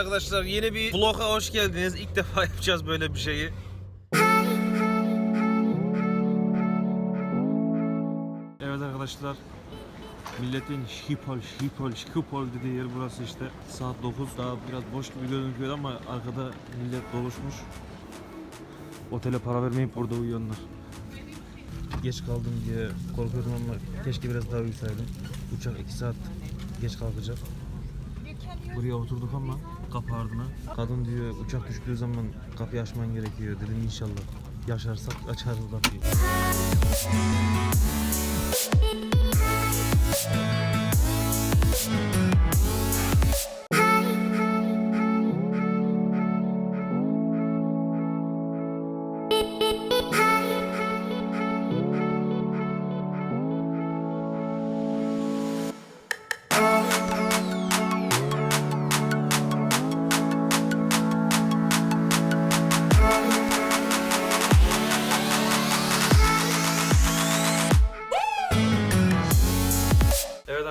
arkadaşlar yeni bir vloga hoş geldiniz. İlk defa yapacağız böyle bir şeyi. Evet arkadaşlar Milletin şipol şipol şipol dediği yer burası işte. Saat 9 daha biraz boş gibi gözüküyor ama arkada millet doluşmuş. Otele para vermeyip burada uyuyanlar. Geç kaldım diye korkuyordum ama keşke biraz daha uyusaydım. Uçak 2 saat geç kalkacak Buraya oturduk ama kapı ardına. Kadın diyor uçak düştüğü zaman kapıyı açman gerekiyor. Dedim inşallah. Yaşarsak açarız kapıyı.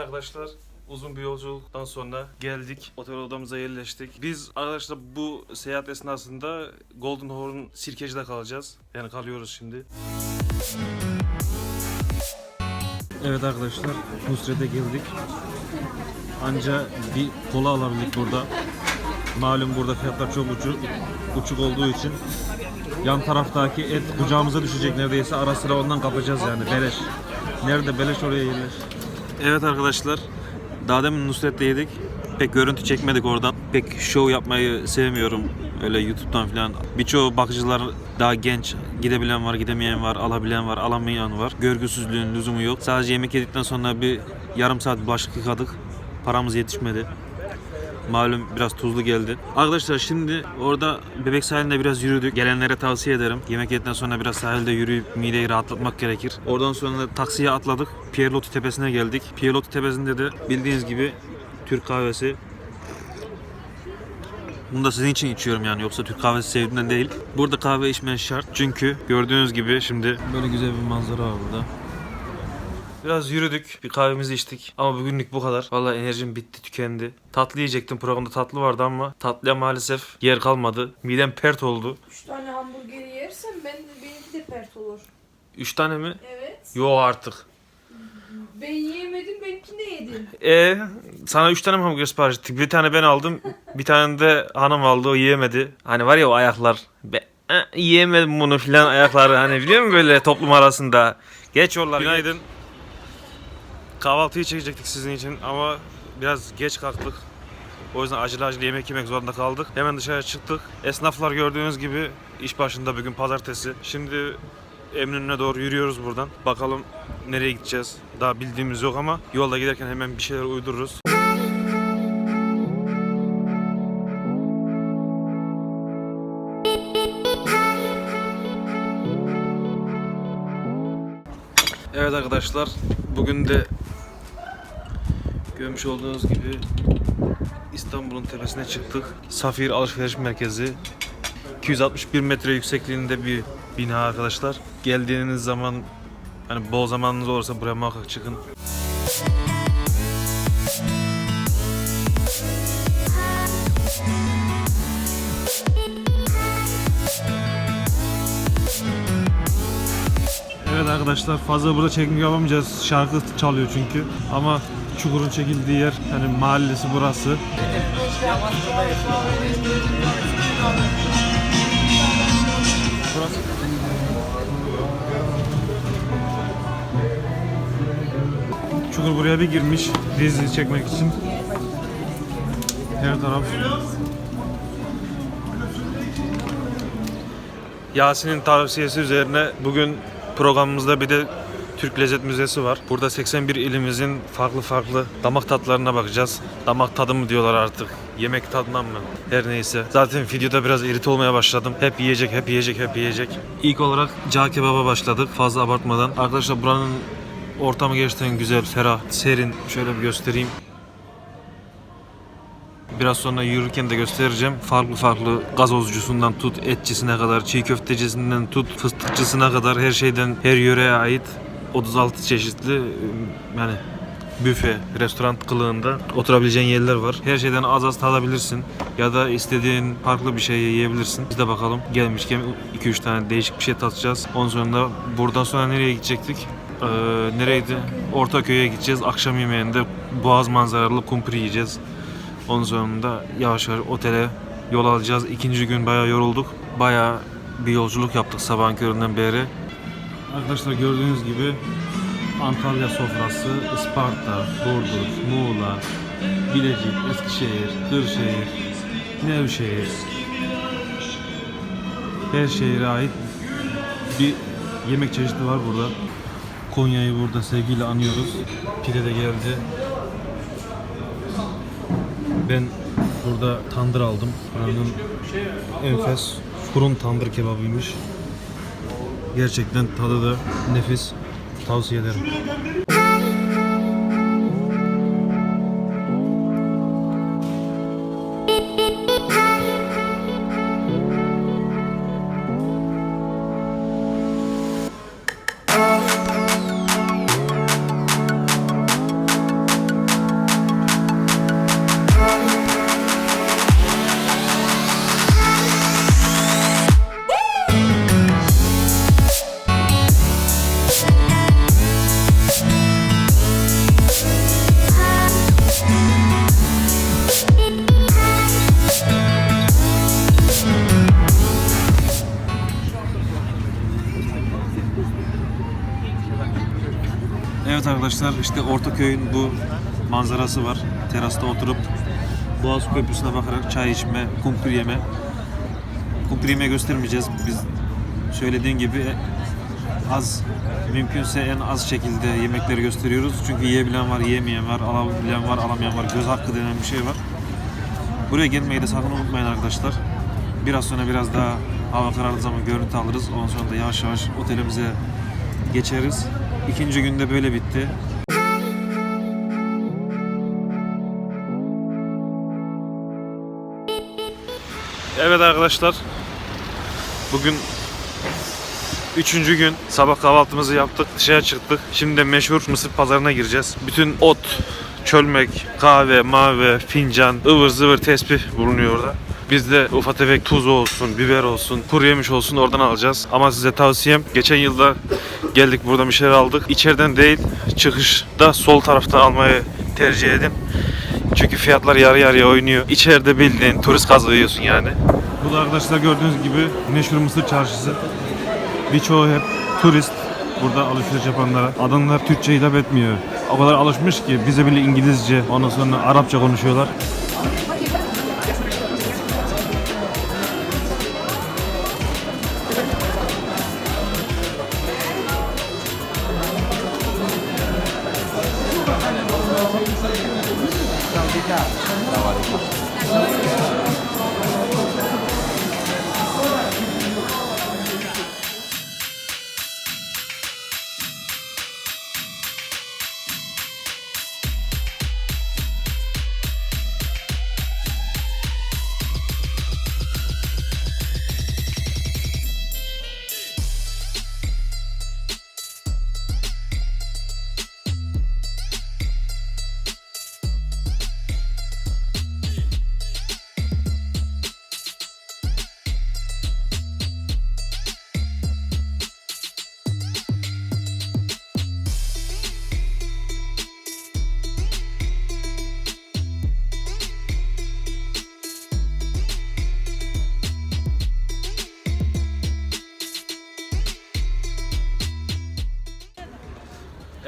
Arkadaşlar uzun bir yolculuktan sonra geldik. Otel odamıza yerleştik. Biz arkadaşlar bu seyahat esnasında Golden Horn Sirkeci'de kalacağız. Yani kalıyoruz şimdi. Evet arkadaşlar Nusret'e geldik. Anca bir kola alabildik burada. Malum burada fiyatlar çok uçuk, uçuk olduğu için yan taraftaki et kucağımıza düşecek neredeyse. Ara sıra ondan kapacağız yani beleş. Nerede beleş oraya yerleş. Evet arkadaşlar. Daha demin Nusret'le yedik. Pek görüntü çekmedik oradan. Pek show yapmayı sevmiyorum. Öyle YouTube'dan falan. Birçoğu bakıcılar daha genç. Gidebilen var, gidemeyen var, alabilen var, alamayan var. Görgüsüzlüğün lüzumu yok. Sadece yemek yedikten sonra bir yarım saat bulaşık yıkadık. Paramız yetişmedi. Malum biraz tuzlu geldi. Arkadaşlar şimdi orada Bebek sahilinde biraz yürüdük. Gelenlere tavsiye ederim. Yemek yedikten sonra biraz sahilde yürüyüp mideyi rahatlatmak gerekir. Oradan sonra taksiye atladık. Pierre Loti tepesine geldik. Pierre Loti tepesinde de bildiğiniz gibi Türk kahvesi. Bunu da sizin için içiyorum yani yoksa Türk kahvesi sevdiğimden değil. Burada kahve içmen şart çünkü gördüğünüz gibi şimdi böyle güzel bir manzara var burada. Biraz yürüdük, bir kahvemizi içtik. Ama bugünlük bu kadar. Vallahi enerjim bitti, tükendi. Tatlı yiyecektim. Programda tatlı vardı ama tatlıya maalesef yer kalmadı. Midem pert oldu. 3 tane hamburgeri yersem ben de benimki de pert olur. 3 tane mi? Evet. Yok artık. Ben yiyemedim benimki ne yedin? E sana 3 tane mi hamburger sipariş ettik? Bir tane ben aldım. Bir tane de hanım aldı. O yiyemedi. Hani var ya o ayaklar. Be, eh, yiyemedim bunu filan ayakları. Hani biliyor musun böyle toplum arasında. Geç yollar. Günaydın. Kahvaltıyı çekecektik sizin için ama biraz geç kalktık. O yüzden acele acele yemek yemek zorunda kaldık. Hemen dışarı çıktık. Esnaflar gördüğünüz gibi iş başında bugün pazartesi. Şimdi Eminönü'ne doğru yürüyoruz buradan. Bakalım nereye gideceğiz. Daha bildiğimiz yok ama yolda giderken hemen bir şeyler uydururuz. Evet arkadaşlar bugün de görmüş olduğunuz gibi İstanbul'un tepesine çıktık. Safir Alışveriş Merkezi 261 metre yüksekliğinde bir bina arkadaşlar. Geldiğiniz zaman hani bol zamanınız olursa buraya muhakkak çıkın. Evet arkadaşlar fazla burada çekim yapamayacağız. Şarkı çalıyor çünkü. Ama çukurun çekildiği yer hani mahallesi burası. Burası Çukur buraya bir girmiş dizi çekmek için. Her taraf. Yasin'in tavsiyesi üzerine bugün programımızda bir de Türk Lezzet Müzesi var. Burada 81 ilimizin farklı farklı damak tatlarına bakacağız. Damak tadı mı diyorlar artık. Yemek tadından mı? Her neyse. Zaten videoda biraz irite olmaya başladım. Hep yiyecek, hep yiyecek, hep yiyecek. İlk olarak cağ kebaba başladık. Fazla abartmadan. Arkadaşlar buranın ortamı gerçekten güzel, ferah, serin. Şöyle bir göstereyim. Biraz sonra yürürken de göstereceğim. Farklı farklı gazozcusundan tut etçisine kadar, çiğ köftecisinden tut fıstıkçısına kadar her şeyden her yöreye ait 36 çeşitli yani büfe, restoran kılığında oturabileceğin yerler var. Her şeyden az az tadabilirsin ya da istediğin farklı bir şey yiyebilirsin. Biz de bakalım gelmişken 2-3 tane değişik bir şey tatacağız. Ondan sonra da buradan sonra nereye gidecektik? Ee, nereydi? Ortaköy'e gideceğiz. Akşam yemeğinde boğaz manzaralı kumpir yiyeceğiz. Ondan sonra da yavaş yavaş otele yol alacağız. İkinci gün bayağı yorulduk. Bayağı bir yolculuk yaptık sabahın köründen beri. Arkadaşlar gördüğünüz gibi Antalya sofrası, Isparta, Burdur, Muğla, Bilecik, Eskişehir, Kırşehir, Nevşehir. Her şehire ait bir yemek çeşidi var burada. Konya'yı burada sevgiyle anıyoruz. Pide de geldi. Ben burada tandır aldım. Buranın enfes fırın tandır kebabıymış. Gerçekten tadı da nefis. Tavsiye ederim. Evet arkadaşlar işte Ortaköy'ün bu manzarası var. Terasta oturup Boğaz Köprüsü'ne bakarak çay içme, kumpir yeme. Kumpir yeme göstermeyeceğiz. Biz söylediğin gibi az mümkünse en az şekilde yemekleri gösteriyoruz. Çünkü yiyebilen var, yiyemeyen var, alabilen var, alamayan var. Göz hakkı denen bir şey var. Buraya gelmeyi de sakın unutmayın arkadaşlar. Biraz sonra biraz daha hava karardığı zaman görüntü alırız. Ondan sonra da yavaş yavaş otelimize geçeriz. İkinci günde böyle bitti. Evet arkadaşlar. Bugün üçüncü gün. Sabah kahvaltımızı yaptık. Dışarı çıktık. Şimdi de meşhur Mısır pazarına gireceğiz. Bütün ot, çölmek, kahve, mavi, fincan, ıvır zıvır tespih bulunuyor orada. Biz de ufak tefek tuz olsun, biber olsun, kuru yemiş olsun oradan alacağız. Ama size tavsiyem geçen yılda geldik buradan bir şeyler aldık. İçeriden değil çıkışta sol tarafta almayı tercih edin. Çünkü fiyatlar yarı yarıya oynuyor. İçeride bildiğin turist kazanıyorsun yani. Bu da arkadaşlar gördüğünüz gibi meşhur Mısır çarşısı. Birçoğu hep turist burada alışveriş yapanlara. Adamlar Türkçe hitap etmiyor. O kadar alışmış ki bize bile İngilizce, ondan sonra Arapça konuşuyorlar.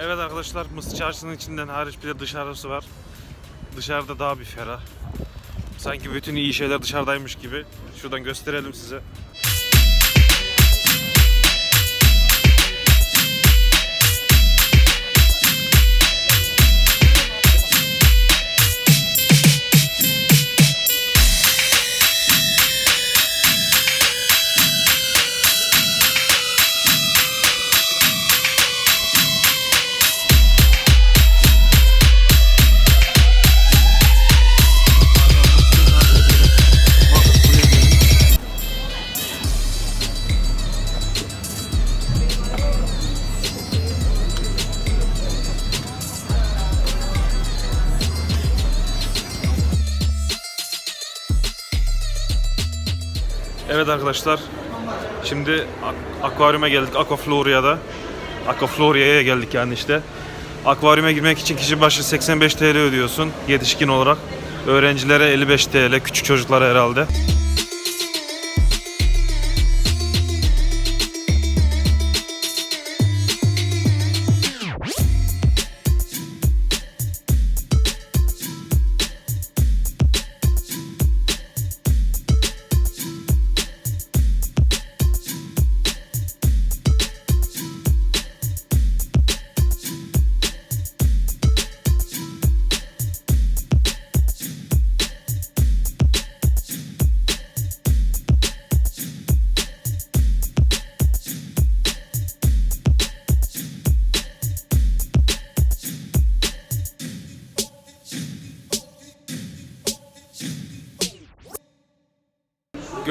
Evet arkadaşlar Mısır Çarşısı'nın içinden hariç bir de dışarısı var. Dışarıda daha bir ferah. Sanki bütün iyi şeyler dışarıdaymış gibi. Şuradan gösterelim size. Arkadaşlar. Şimdi ak- akvaryuma geldik. Aquafloria'da. Aquafloria'ya geldik yani işte. Akvaryuma girmek için kişi başı 85 TL ödüyorsun yetişkin olarak. Öğrencilere 55 TL, küçük çocuklara herhalde.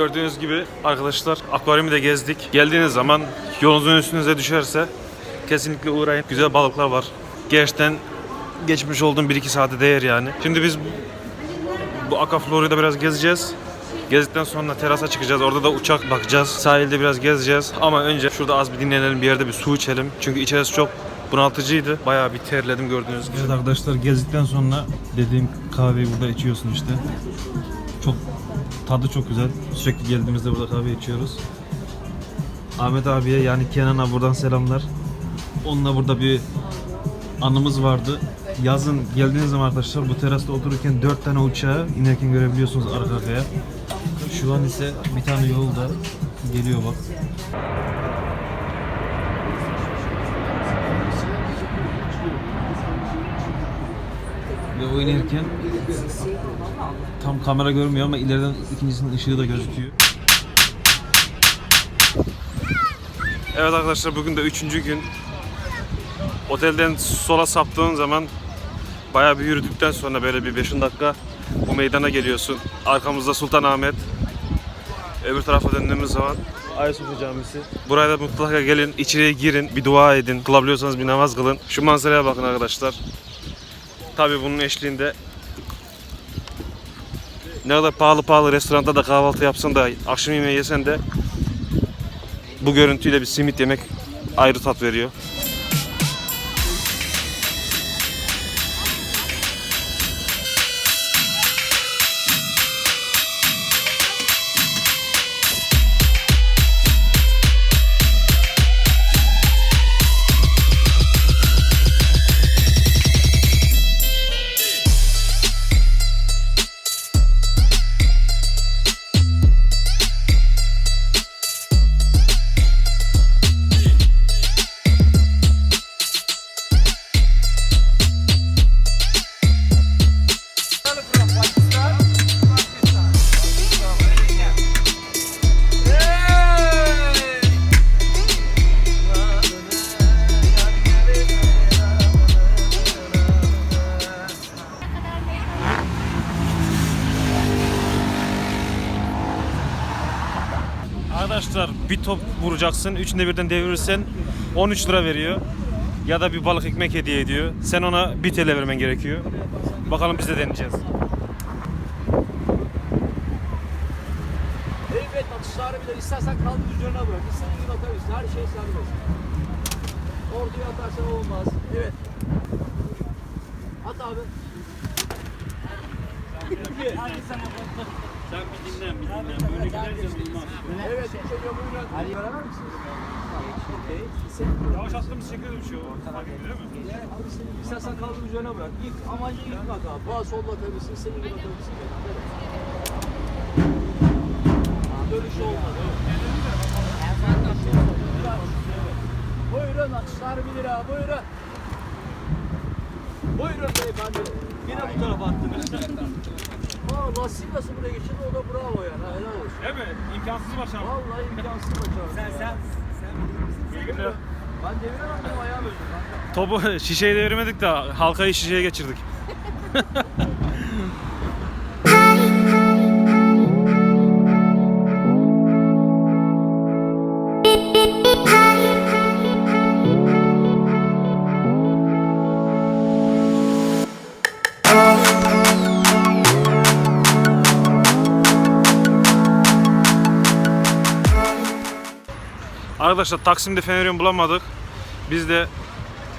Gördüğünüz gibi arkadaşlar akvaryumu da gezdik. Geldiğiniz zaman yolunuzun üstünüze düşerse kesinlikle uğrayın. Güzel balıklar var. Gerçekten geçmiş olduğum 1-2 saate değer yani. Şimdi biz bu Aquaflora'da biraz gezeceğiz. Gezdikten sonra terasa çıkacağız. Orada da uçak bakacağız. Sahilde biraz gezeceğiz. Ama önce şurada az bir dinlenelim. Bir yerde bir su içelim. Çünkü içerisi çok bunaltıcıydı. Bayağı bir terledim gördüğünüz gibi. Evet arkadaşlar gezdikten sonra dediğim kahveyi burada içiyorsun işte. Çok tadı çok güzel. Sürekli geldiğimizde burada kahve içiyoruz. Ahmet abiye yani Kenan'a buradan selamlar. Onunla burada bir anımız vardı. Yazın geldiğiniz zaman arkadaşlar bu terasta otururken dört tane uçağı inerken görebiliyorsunuz arka arkaya. Şu an ise bir tane yolda geliyor bak. Ve o inerken tam kamera görmüyor ama ileriden ikincisinin ışığı da gözüküyor. Evet arkadaşlar bugün de üçüncü gün. Otelden sola saptığın zaman bayağı bir yürüdükten sonra böyle bir 5 dakika bu meydana geliyorsun. Arkamızda Sultanahmet. Öbür tarafa döndüğümüz zaman Ayasofya Camisi. Buraya da mutlaka gelin, içeriye girin, bir dua edin. Kılabiliyorsanız bir namaz kılın. Şu manzaraya bakın arkadaşlar. Tabii bunun eşliğinde ne kadar pahalı pahalı restoranda da kahvaltı yapsan da akşam yemeği yesen de bu görüntüyle bir simit yemek ayrı tat veriyor. Top vuracaksın. Üçünde birden devirirsen 13 lira veriyor. Ya da bir balık ekmek hediye ediyor. Sen ona 1 TL vermen gerekiyor. Bakalım biz de deneyeceğiz. Evet atışları bilir. İstersen kaldır üzerine bırak. İstediğin gibi atabilirsin. Her şey serbest. Orduya atarsan olmaz. Evet. At abi. Sen bir dinlen, bir dinlen. Böyle giderken olmaz. Evet. İçeriye buyurun. Ali beraber misiniz? Yavaş attığımız şekilde bir şey o. Fark edilir mi? İstersen kaldır üzerine bırak. İlk amacı yıkmak abi. Bağ solda atabilirsin. İstediğin gibi atabilirsin. Evet. Dönüşü olmaz. Buyurun atışlar 1 lira. Buyurun. Buyurun beyefendi. Yine bu tarafa attınız. Aa lastik nasıl buraya geçirdi o da bravo yani. ha, Helal olsun. Değil mi? İmkansız başarı. Vallahi imkansız başardı. Sen sen. Ben deviremem ayağım öldü. Topu şişeyi devirmedik de halkayı şişeye geçirdik. Arkadaşlar Taksim'de Feneryum bulamadık. Biz de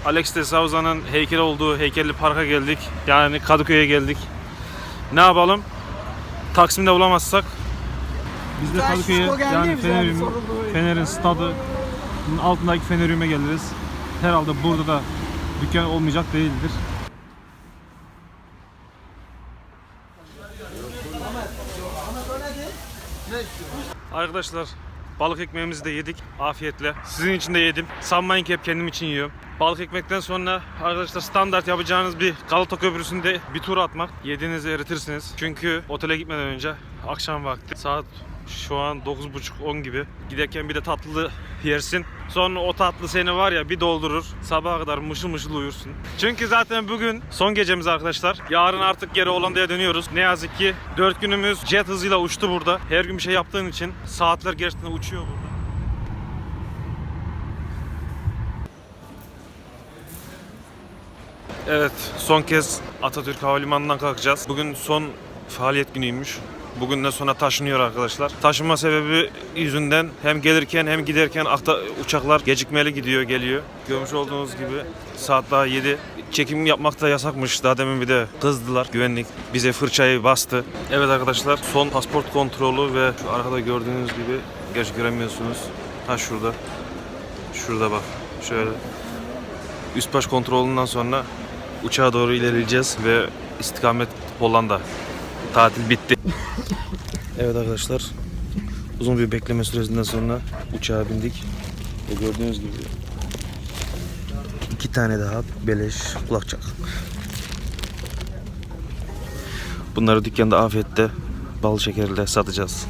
Alex de Souza'nın heykeli olduğu heykelli parka geldik. Yani Kadıköy'e geldik. Ne yapalım? Taksim'de bulamazsak biz de Kadıköy'e yani Feneryum, Fener'in stadı altındaki Feneryum'e geliriz. Herhalde burada da dükkan olmayacak değildir. Arkadaşlar balık ekmeğimizi de yedik afiyetle. Sizin için de yedim. Sanmayın ki hep kendim için yiyorum. Balık ekmekten sonra arkadaşlar standart yapacağınız bir Galata Köprüsü'nde bir tur atmak. Yediğinizi eritirsiniz. Çünkü otele gitmeden önce akşam vakti saat şu an 9.30-10 gibi. Giderken bir de tatlı yersin. Sonra o tatlı seni var ya bir doldurur. Sabaha kadar mışıl mışıl uyursun. Çünkü zaten bugün son gecemiz arkadaşlar. Yarın artık geri Hollanda'ya dönüyoruz. Ne yazık ki 4 günümüz jet hızıyla uçtu burada. Her gün bir şey yaptığın için saatler gerçekten uçuyor burada. Evet, son kez Atatürk Havalimanı'ndan kalkacağız. Bugün son faaliyet günüymüş. Bugünden sonra taşınıyor arkadaşlar. Taşınma sebebi yüzünden hem gelirken hem giderken uçaklar gecikmeli gidiyor geliyor. Görmüş olduğunuz gibi saat daha 7. Çekim yapmak da yasakmış. Daha demin bir de kızdılar. Güvenlik bize fırçayı bastı. Evet arkadaşlar son pasport kontrolü ve şu arkada gördüğünüz gibi gerçi göremiyorsunuz. Ha şurada. Şurada bak. Şöyle. Üst baş kontrolünden sonra uçağa doğru ilerleyeceğiz ve istikamet Hollanda. Tatil bitti. evet arkadaşlar uzun bir bekleme süresinden sonra uçağa bindik ve gördüğünüz gibi iki tane daha beleş kulakçak. Bunları dükkanda afiyette bal şekerle satacağız.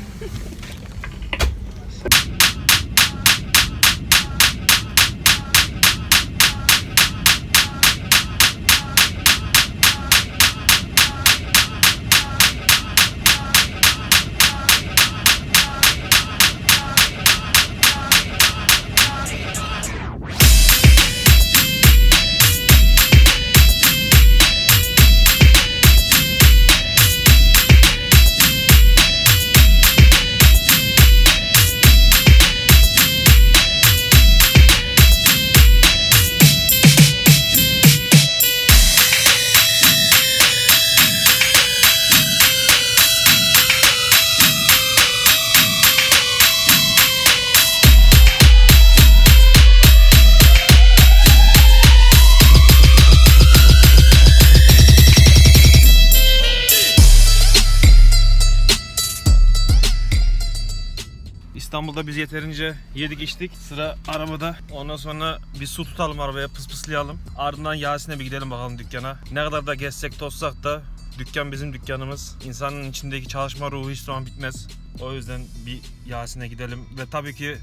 İstanbul'da biz yeterince yedik içtik. Sıra arabada. Ondan sonra bir su tutalım arabaya pıs pıslayalım. Ardından Yasin'e bir gidelim bakalım dükkana. Ne kadar da gezsek tozsak da dükkan bizim dükkanımız. İnsanın içindeki çalışma ruhu hiç zaman bitmez. O yüzden bir Yasin'e gidelim. Ve tabii ki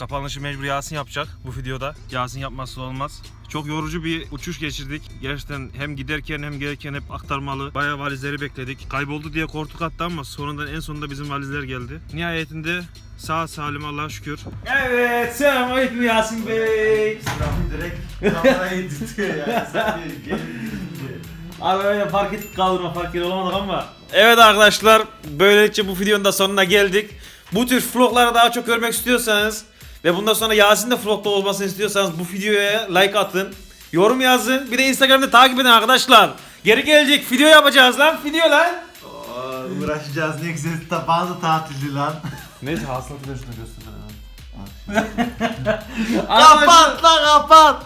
kapanışı mecbur Yasin yapacak bu videoda. Yasin yapmazsa olmaz. Çok yorucu bir uçuş geçirdik. Gerçekten hem giderken hem gelirken hep aktarmalı. Bayağı valizleri bekledik. Kayboldu diye korktuk hatta ama sonradan en sonunda bizim valizler geldi. Nihayetinde sağ salim Allah'a şükür. Evet, selamünaleyküm Yasin Bey. direkt kamerayı tutuyor ya. Sen bir gelin Arabaya park et kaldırma fark yeri olamadık ama. Evet arkadaşlar, böylelikle bu videonun da sonuna geldik. Bu tür vlogları daha çok görmek istiyorsanız ve bundan sonra Yasin de vlogda olmasını istiyorsanız bu videoya like atın. Yorum yazın. Bir de Instagram'da takip edin arkadaşlar. Geri gelecek video yapacağız lan. Video lan. Aa, uğraşacağız ne güzel ta bazı tatildi lan. Neyse hasılatı da şunu göster. kapat lan kapat.